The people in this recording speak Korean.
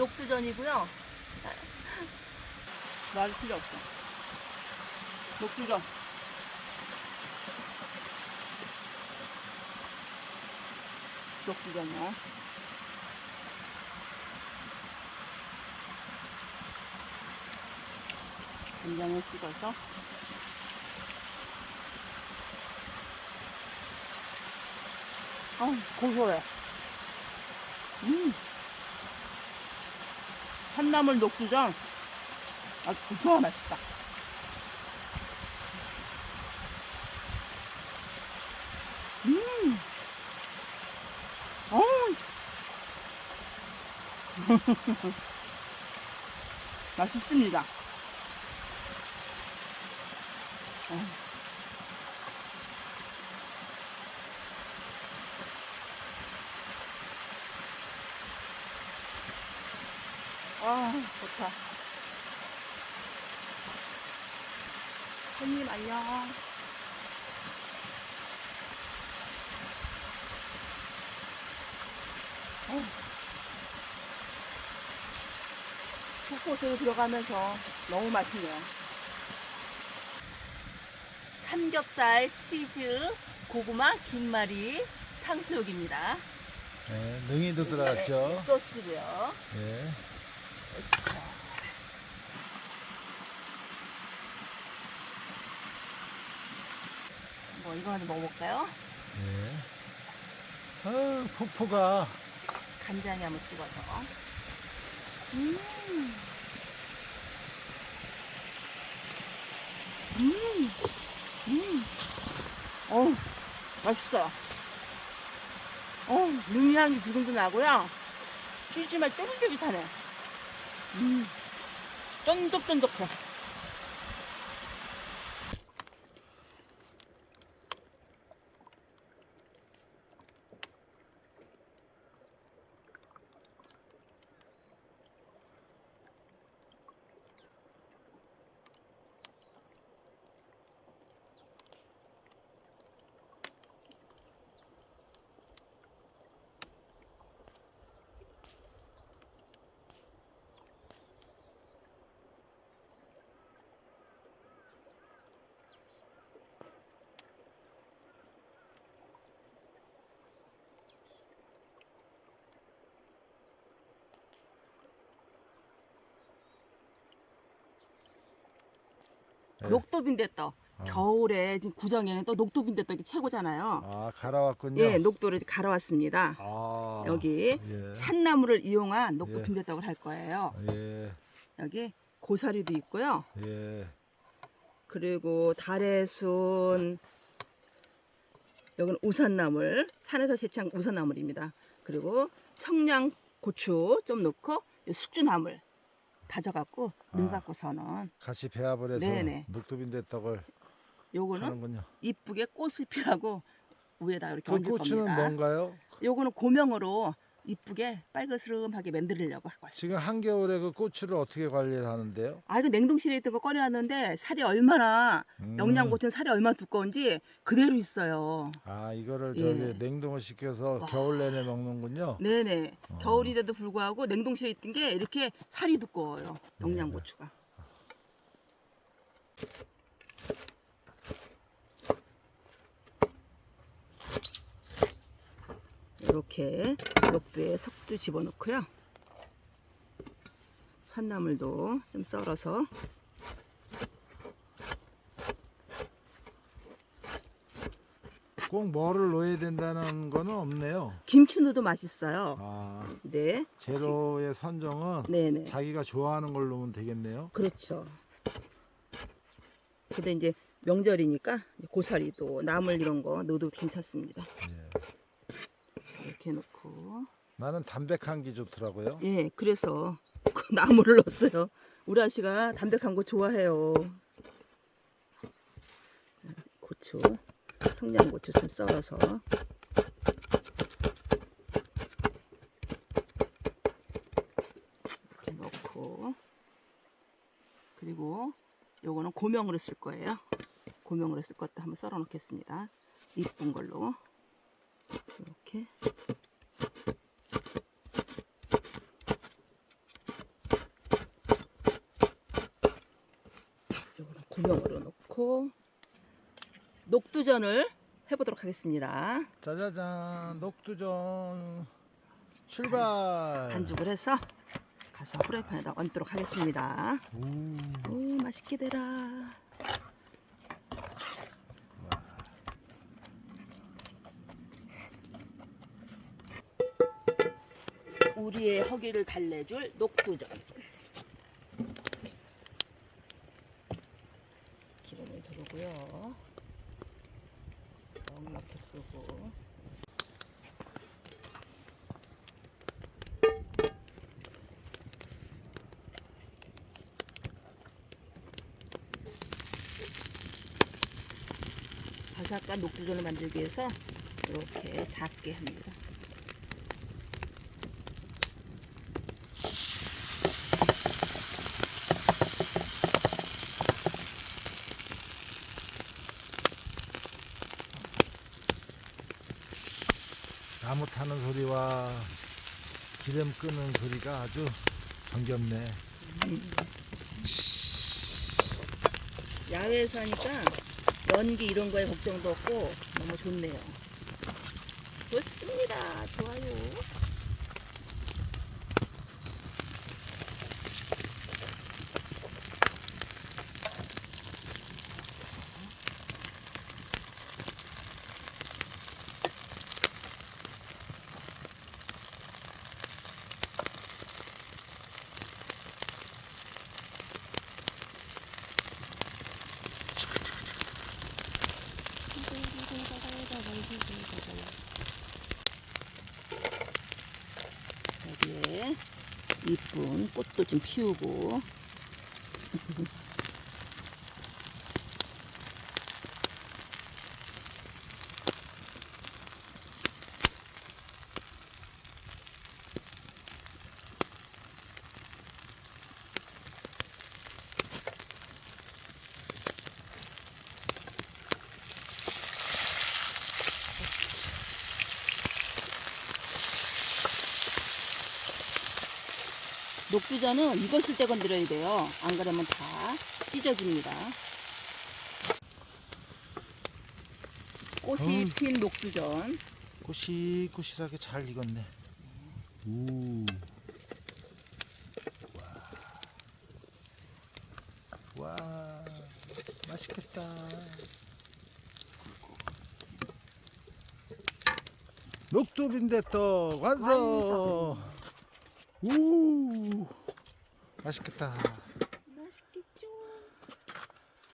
녹두전이고요. 말 필요 없어. 녹두전. 녹두전이요. 간장을 찍어서 아 고소해. 음. 산나물 녹두전 아주 고소하 맛있다. 음. 어우. 맛있습니다. 어. 아, 좋다. 손님 안녕. 어. 속곳으로 들어가면서 너무 맛있네요. 삼겹살, 치즈, 고구마, 김말이, 탕수육입니다. 네, 능이도 들어갔죠. 네, 소스고요. 예. 그렇죠. 뭐 이거 하나 먹어볼까요? 예. 아, 폭포가 간장에 한번 찍어서. 음. 음. 음. 어우, 맛있어요. 어우, 능이향이 지금도 나고요. 치즈만 쫄깃쫄깃하네. 음. 쫀득쫀득해. 녹두빈대떡. 아. 겨울에 지금 구정에는 또 녹두빈대 떡이 최고잖아요. 아 갈아왔군요. 예, 녹두를 갈아왔습니다. 아, 여기 예. 산나물을 이용한 녹두 예. 빈대떡을 할 거예요. 예, 여기 고사리도 있고요. 예. 그리고 달의순 여기는 우산나물 산에서 채취한 우산나물입니다. 그리고 청양 고추 좀 넣고 이 숙주나물 다져갖고 넣 아. 갖고서는 같이 배합을 해서 네네. 녹두빈 대떡을 요거는 하는군요. 이쁘게 꽃을 피라고 위에다 이렇게 그 얹을 고추는 겁니다. 뭔가요? 요거는 고명으로 이쁘게 빨그스름하게 만들려고 하고 왔어요. 지금 한겨울에 그 고추를 어떻게 관리를 하는데요? 아 이거 냉동실에 있던 거 꺼내왔는데 살이 얼마나 음. 영양고추는 살이 얼마나 두꺼운지 그대로 있어요. 아 이거를 예. 저기 냉동을 시켜서 와. 겨울 내내 먹는군요. 네네. 어. 겨울인데도 불구하고 냉동실에 있던 게 이렇게 살이 두꺼워요. 네. 영양고추가. 이렇게 녹두에 석주 집어넣고요. 산나물도 좀 썰어서 꼭 뭐를 넣어야 된다는 거는 없네요. 김치 넣어도 맛있어요. 아 네. 재료의 선정은 네네. 자기가 좋아하는 걸 넣으면 되겠네요. 그렇죠. 근데 이제 명절이니까 고사리도 나물 이런 거 넣어도 괜찮습니다. 예. 이렇게 넣고 나는 담백한 게 좋더라고요. 예 그래서 그 나물을 넣었어요. 우리 아씨가 담백한 거 좋아해요. 고추, 청양고추 좀 썰어서 이렇게 넣고 그리고 요거는 고명으로 쓸 거예요. 고명으로 쓸 것도 한번 썰어 놓겠습니다. 이쁜 걸로 이렇게 요거랑 고명으로 넣고 녹두전을 해보도록 하겠습니다. 짜자잔 녹두전 출발. 반죽을 해서 가서 후라이팬에다 얹도록 하겠습니다. 오. 오 맛있게 되라. 우리의 허기를 달래줄 녹두전. 기름을 두르고요. 넉넉히 쓰고. 바삭한 녹두전을 만들기 위해서 이렇게 작게 합니다. 타는 소리와 기름 끄는 소리가 아주 정겹네. 야외에서 하니까 연기 이런 거에 걱정도 없고 너무 좋네요. 좋습니다. 좋아요. 여기에 이쁜 꽃도 좀 피우고 녹두전은 익었을 때 건드려야 돼요. 안 그러면 다 찢어집니다. 꽃이 음. 핀 녹두전. 꼬시꼬시하게 잘 익었네. 오. 와. 와. 맛있겠다. 녹두빈대떡 완성. 오. 맛 있겠다. 맛있겠죠?